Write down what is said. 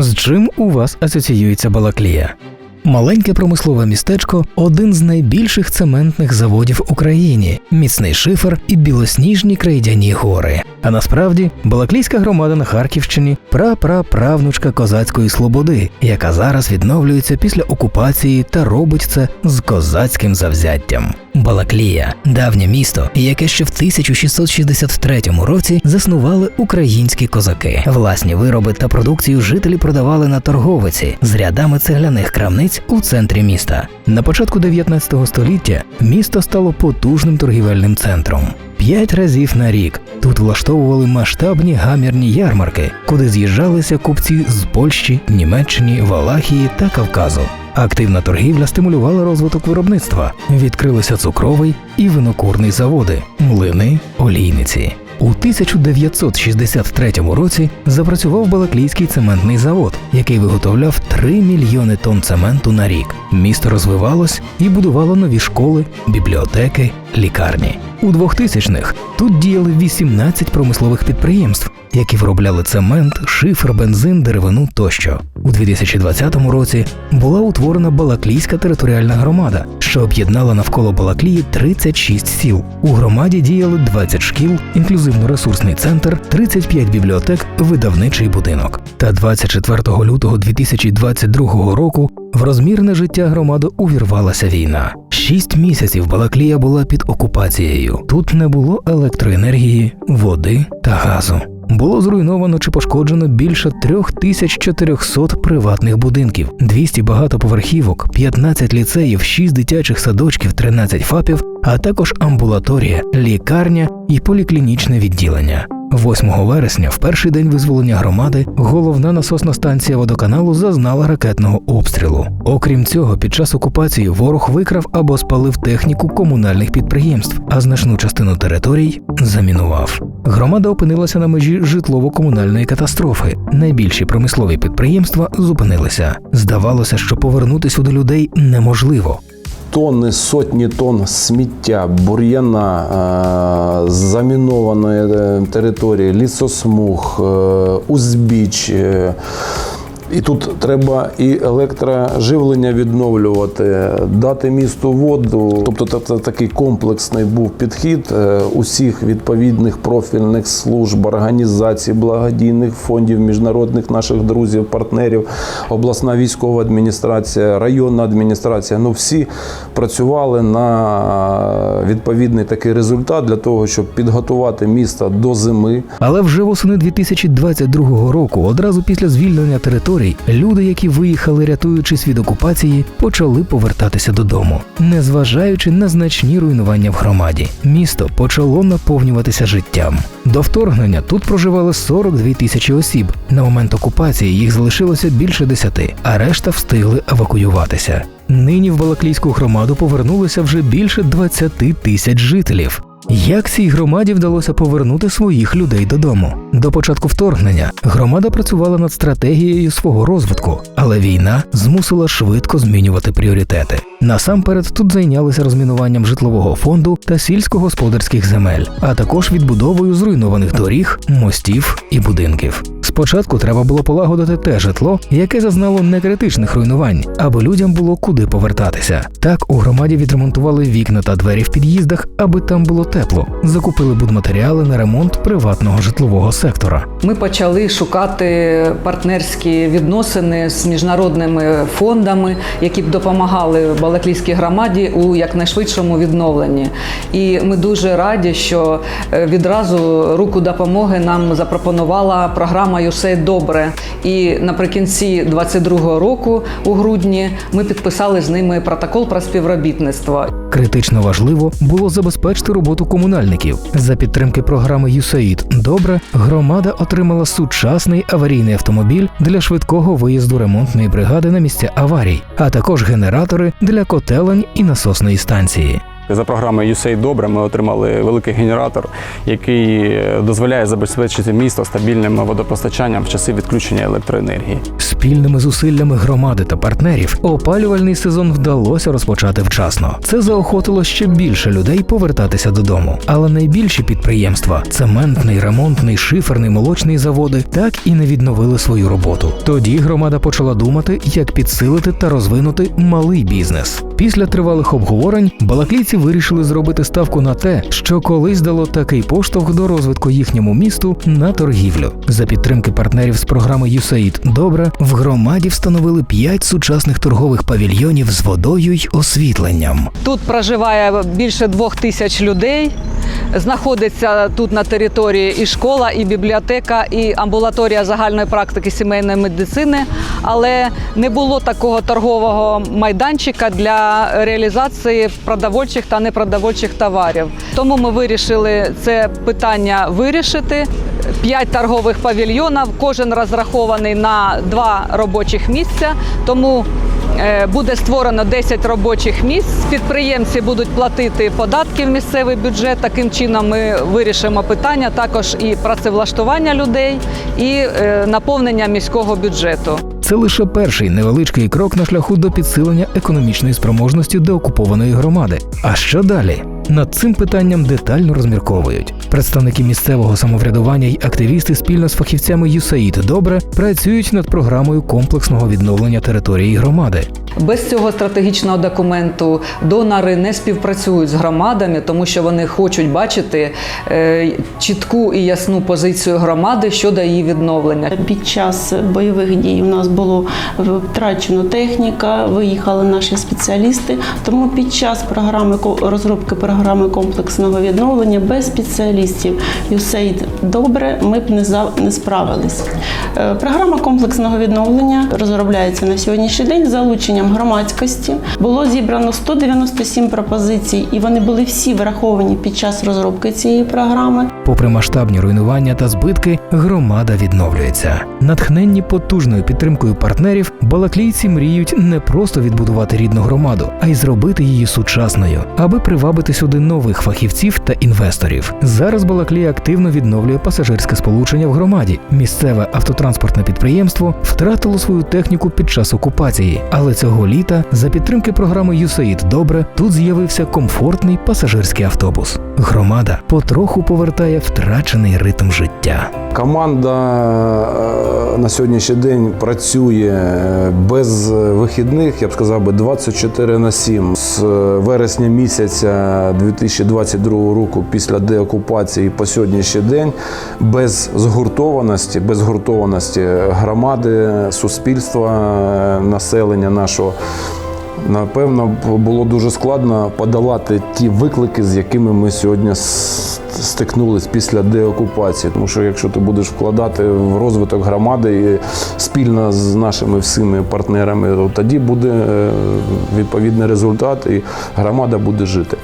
З чим у вас асоціюється Балаклія? Маленьке промислове містечко один з найбільших цементних заводів в Україні, міцний шифер і білосніжні крейдяні гори. А насправді Балаклійська громада на Харківщині прапраправнучка козацької слободи, яка зараз відновлюється після окупації та робить це з козацьким завзяттям. Балаклія давнє місто, яке ще в 1663 році заснували українські козаки. Власні вироби та продукцію жителі продавали на торговиці з рядами цегляних крамниць у центрі міста. На початку 19 століття місто стало потужним торгівельним центром. П'ять разів на рік тут влаштовували масштабні гамірні ярмарки, куди з'їжджалися купці з Польщі, Німеччини, Валахії та Кавказу. Активна торгівля стимулювала розвиток виробництва. Відкрилися цукровий і винокурний заводи, млини, олійниці. У 1963 році запрацював Балаклійський цементний завод, який виготовляв 3 мільйони тонн цементу на рік. Місто розвивалось і будувало нові школи, бібліотеки, лікарні. У 2000-х тут діяли 18 промислових підприємств, які виробляли цемент, шифер, бензин, деревину тощо. У 2020 році була утворена Балаклійська територіальна громада, що об'єднала навколо Балаклії 36 сіл. У громаді діяли 20 шкіл, інклюзивно-ресурсний центр, 35 бібліотек, видавничий будинок. Та 24 лютого 2022 року в розмірне життя громади увірвалася війна. Шість місяців Балаклія була під окупацією. Тут не було електроенергії, води та газу. Було зруйновано чи пошкоджено більше 3400 приватних будинків, 200 багатоповерхівок, 15 ліцеїв, 6 дитячих садочків, 13 ФАПів, а також амбулаторія, лікарня і поліклінічне відділення. 8 вересня, в перший день визволення громади, головна насосна станція водоканалу зазнала ракетного обстрілу. Окрім цього, під час окупації ворог викрав або спалив техніку комунальних підприємств, а значну частину територій замінував. Громада опинилася на межі житлово-комунальної катастрофи. Найбільші промислові підприємства зупинилися. Здавалося, що повернути сюди людей неможливо. Тонни, сотні тонн сміття, бур'яна, е, замінованої е, території, лісосмуг, е, узбіч. І тут треба і електроживлення відновлювати, дати місту воду. Тобто та- такий комплексний був підхід е, усіх відповідних профільних служб, організацій, благодійних фондів, міжнародних наших друзів, партнерів, обласна військова адміністрація, районна адміністрація. Ну всі працювали на відповідний такий результат для того, щоб підготувати місто до зими. Але вже восени 2022 року, одразу після звільнення територій, люди, які виїхали, рятуючись від окупації, почали повертатися додому, незважаючи на значні руйнування в громаді. Місто почало наповнюватися життям. До вторгнення тут проживали 42 тисячі осіб. На момент окупації їх залишилося більше десяти, а решта встигли евакуюватися. Нині в Балаклійську громаду повернулося вже більше 20 тисяч жителів. Як цій громаді вдалося повернути своїх людей додому? До початку вторгнення громада працювала над стратегією свого розвитку, але війна змусила швидко змінювати пріоритети. Насамперед тут зайнялися розмінуванням житлового фонду та сільськогосподарських земель, а також відбудовою зруйнованих доріг, мостів і будинків. Спочатку треба було полагодити те житло, яке зазнало некритичних руйнувань, аби людям було куди повертатися. Так у громаді відремонтували вікна та двері в під'їздах, аби там було тепло. Закупили будматеріали на ремонт приватного житлового сектора. Ми почали шукати партнерські відносини з міжнародними фондами, які б допомагали Балаклійській громаді у якнайшвидшому відновленні. І ми дуже раді, що е, відразу руку допомоги нам запропонувала програма «ЮСЕЙ Добре. І наприкінці 22-го року, у грудні, ми підписали з ними протокол про співробітництво. Критично важливо було забезпечити роботу комунальників. За підтримки програми USAID Добре громада отримала сучасний аварійний автомобіль для швидкого виїзду ремонтної бригади на місця аварій, а також генератори для котелень і насосної станції. За програмою USAID Добре ми отримали великий генератор, який е, дозволяє забезпечити місто стабільним водопостачанням в часи відключення електроенергії. Спільними зусиллями громади та партнерів опалювальний сезон вдалося розпочати вчасно. Це заохотило ще більше людей повертатися додому. Але найбільші підприємства цементний, ремонтний, шиферний, молочний заводи так і не відновили свою роботу. Тоді громада почала думати, як підсилити та розвинути малий бізнес. Після тривалих обговорень балаклійці вирішили зробити ставку на те, що колись дало такий поштовх до розвитку їхньому місту на торгівлю. За підтримки партнерів з програми USAID Добре в громаді встановили п'ять сучасних торгових павільйонів з водою й освітленням. Тут проживає більше двох тисяч людей. Знаходиться тут на території і школа, і бібліотека, і амбулаторія загальної практики сімейної медицини. Але не було такого торгового майданчика для реалізації продовольчих та непродовольчих товарів. Тому ми вирішили це питання вирішити. П'ять торгових павільйонів, кожен розрахований на два робочих місця. Тому Буде створено 10 робочих місць. Підприємці будуть платити податки в місцевий бюджет. Таким чином ми вирішимо питання також і працевлаштування людей, і е, наповнення міського бюджету. Це лише перший невеличкий крок на шляху до підсилення економічної спроможності деокупованої громади. А що далі? Над цим питанням детально розмірковують. Представники місцевого самоврядування й активісти спільно з фахівцями USAID добре працюють над програмою комплексного відновлення території громади. Без цього стратегічного документу донори не співпрацюють з громадами, тому що вони хочуть бачити е, чітку і ясну позицію громади щодо її відновлення. Під час бойових дій у нас було втрачено техніка, виїхали наші спеціалісти. Тому під час програми розробки програми комплексного відновлення без спеціалістів USAID добре ми б не за- не справились. Е, Програма комплексного відновлення розробляється на сьогоднішній день з залученням громадськості. Було зібрано 197 пропозицій, і вони були всі враховані під час розробки цієї програми. Попри масштабні руйнування та збитки, громада відновлюється. Натхненні потужною підтримкою партнерів, балаклійці мріють не просто відбудувати рідну громаду, а й зробити її сучасною, аби привабити сюди нових фахівців та інвесторів. Зараз Балаклія активно відновлює пасажирське сполучення в громаді. Місцеве автотранспортне підприємство втратило свою техніку під час окупації, але цього літа за підтримки програми USAID Добре тут з'явився комфортний пасажирський автобус. Громада потроху повертає втрачений ритм життя. Команда е, на сьогоднішній день працює е, без вихідних, я б сказав би 24 на 7. З е, вересня місяця 2022 року після деокупації по сьогоднішній день без згуртованості, без згуртованості громади, суспільства, населення нашого. Напевно, було дуже складно подолати ті виклики, з якими ми сьогодні стикнулись після деокупації. Тому що якщо ти будеш вкладати в розвиток громади і спільно з нашими всіми партнерами, то тоді буде е, відповідний результат, і громада буде жити.